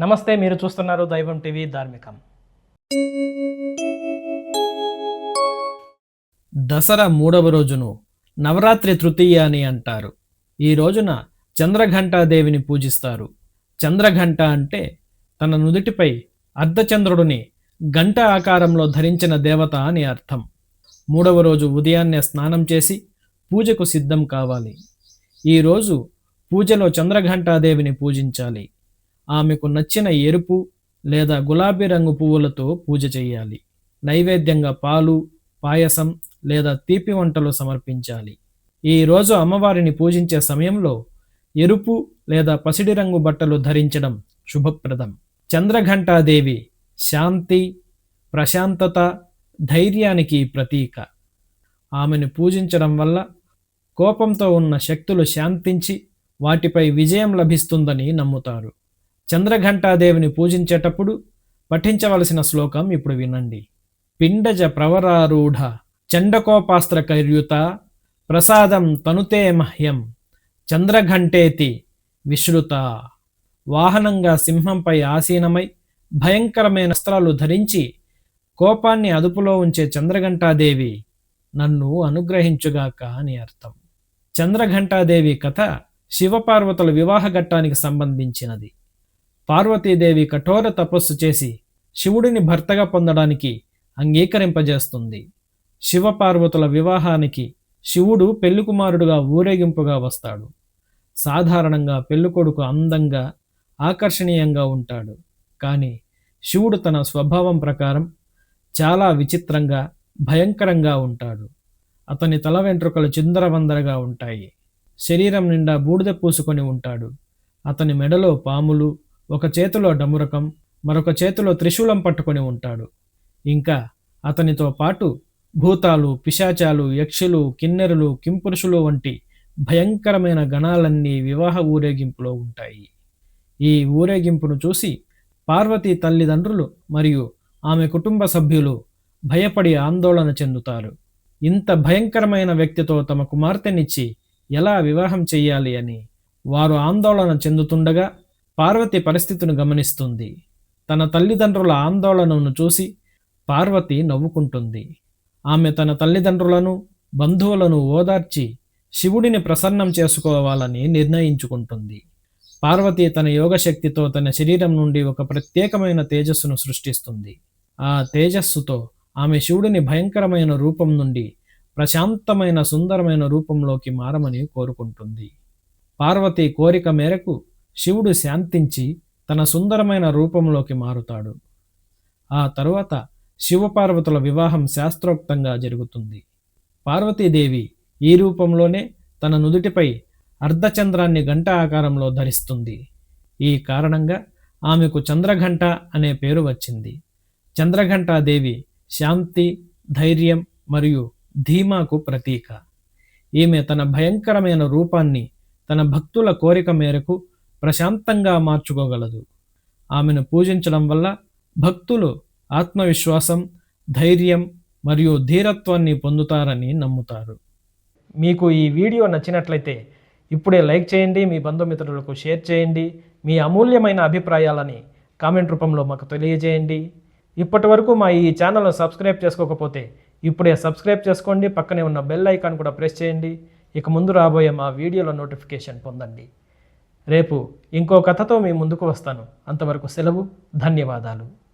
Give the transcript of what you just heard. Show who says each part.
Speaker 1: నమస్తే మీరు చూస్తున్నారు దైవం టీవీ ధార్మికం. దసరా మూడవ రోజును నవరాత్రి తృతీయ అని అంటారు. ఈ రోజున చంద్రఘంటాదేవిని పూజిస్తారు. చంద్రఘంట అంటే తన నుదుటిపై అర్ధచంద్రుడిని గంట ఆకారంలో ధరించిన దేవత అని అర్థం. మూడవ రోజు ఉదయాన్నే స్నానం చేసి పూజకు సిద్ధం కావాలి. ఈరోజు పూజలో చంద్రఘంటాదేవిని పూజించాలి. ఆమెకు నచ్చిన ఎరుపు లేదా గులాబీ రంగు పువ్వులతో పూజ చేయాలి. నైవేద్యంగా పాలు పాయసం లేదా తీపి వంటలు సమర్పించాలి. ఈ రోజు అమ్మవారిని పూజించే సమయంలో ఎరుపు లేదా పసిడి రంగు బట్టలు ధరించడం శుభప్రదం. చంద్రఘంటాదేవి శాంతి ప్రశాంతత ధైర్యానికి ప్రతీక. ఆమెను పూజించడం వల్ల కోపంతో ఉన్న శక్తులు శాంతించి వాటిపై విజయం లభిస్తుందని నమ్ముతారు. చంద్రఘంటాదేవిని పూజించేటప్పుడు పఠించవలసిన శ్లోకం ఇప్పుడు వినండి. పిండజ ప్రవరారూఢ చండకోపాస్త్ర కైర్యుత ప్రసాదం తనుతే మహ్యం చంద్రఘంటేతి విశ్రుత. వాహనంగా సింహంపై ఆసీనమై భయంకరమైన అస్త్రాలు ధరించి కోపాన్ని అదుపులో ఉంచే చంద్రఘంటాదేవి నన్ను అనుగ్రహించుగాక అని అర్థం. చంద్రఘంటాదేవి కథ శివపార్వతుల వివాహ ఘట్టానికి సంబంధించినది. పార్వతీదేవి కఠోర తపస్సు చేసి శివుడిని భర్తగా పొందడానికి అంగీకరింపజేస్తుంది. శివపార్వతుల వివాహానికి శివుడు పెళ్ళికుమారుడుగా ఊరేగింపుగా వస్తాడు. సాధారణంగా పెళ్ళికొడుకు అందంగా ఆకర్షణీయంగా ఉంటాడు. కానీ శివుడు తన స్వభావం ప్రకారం చాలా విచిత్రంగా భయంకరంగా ఉంటాడు. అతని తల వెంట్రుకలు చిందరవందరగా ఉంటాయి. శరీరం నిండా బూడిద పూసుకొని ఉంటాడు. అతని మెడలో పాములు ఒక చేతిలో డమురకం మరొక చేతిలో త్రిశూలం పట్టుకొని ఉంటాడు. ఇంకా అతనితో పాటు భూతాలు పిశాచాలు యక్షులు కిన్నెరులు కింపురుషులు వంటి భయంకరమైన గణాలన్నీ వివాహ ఊరేగింపులో ఉంటాయి. ఈ ఊరేగింపును చూసి పార్వతీ తల్లిదండ్రులు మరియు ఆమె కుటుంబ సభ్యులు భయపడి ఆందోళన చెందుతారు. ఇంత భయంకరమైన వ్యక్తితో తమ కుమార్తెనిచ్చి ఎలా వివాహం చెయ్యాలి అని వారు ఆందోళన చెందుతుండగా పార్వతి పరిస్థితిని గమనిస్తుంది. తన తల్లిదండ్రుల ఆందోళనను చూసి పార్వతి నవ్వుకుంటుంది. ఆమె తన తల్లిదండ్రులను బంధువులను ఓదార్చి శివుడిని ప్రసన్నం చేసుకోవాలని నిర్ణయించుకుంటుంది. పార్వతి తన యోగశక్తితో తన శరీరం నుండి ఒక ప్రత్యేకమైన తేజస్సును సృష్టిస్తుంది. ఆ తేజస్సుతో ఆమె శివుడిని భయంకరమైన రూపం నుండి ప్రశాంతమైన సుందరమైన రూపంలోకి మారమని కోరుకుంటుంది. పార్వతి కోరిక మేరకు శివుడు శాంతించి తన సుందరమైన రూపంలోకి మారుతాడు. ఆ తరువాత శివపార్వతుల వివాహం శాస్త్రోక్తంగా జరుగుతుంది. పార్వతీదేవి ఈ రూపంలోనే తన నుదుటిపై అర్ధచంద్రాన్ని గంట ఆకారంలో ధరిస్తుంది. ఈ కారణంగా ఆమెకు చంద్రఘంట అనే పేరు వచ్చింది. చంద్రఘంటాదేవి శాంతి ధైర్యం మరియు ధీమాకు ప్రతీక. ఈమె తన భయంకరమైన రూపాన్ని తన భక్తుల కోరిక మేరకు ప్రశాంతంగా మార్చుకోగలదు. ఆమెను పూజించడం వల్ల భక్తులు ఆత్మవిశ్వాసం ధైర్యం మరియు ధీరత్వాన్ని పొందుతారని నమ్ముతారు. మీకు ఈ వీడియో నచ్చినట్లయితే ఇప్పుడే లైక్ చేయండి మీ బంధుమిత్రులకు షేర్ చేయండి మీ అమూల్యమైన అభిప్రాయాలని కామెంట్ రూపంలో మాకు తెలియజేయండి. ఇప్పటి వరకు మా ఈ ఛానల్ను సబ్స్క్రైబ్ చేసుకోకపోతే ఇప్పుడే సబ్స్క్రైబ్ చేసుకోండి పక్కనే ఉన్న బెల్ ఐకాన్ కూడా ప్రెస్ చేయండి. ఇక ముందు రాబోయే మా వీడియోల నోటిఫికేషన్ పొందండి. రేపు ఇంకో కథతో మీ ముందుకు వస్తాను. అంతవరకు సెలవు ధన్యవాదాలు.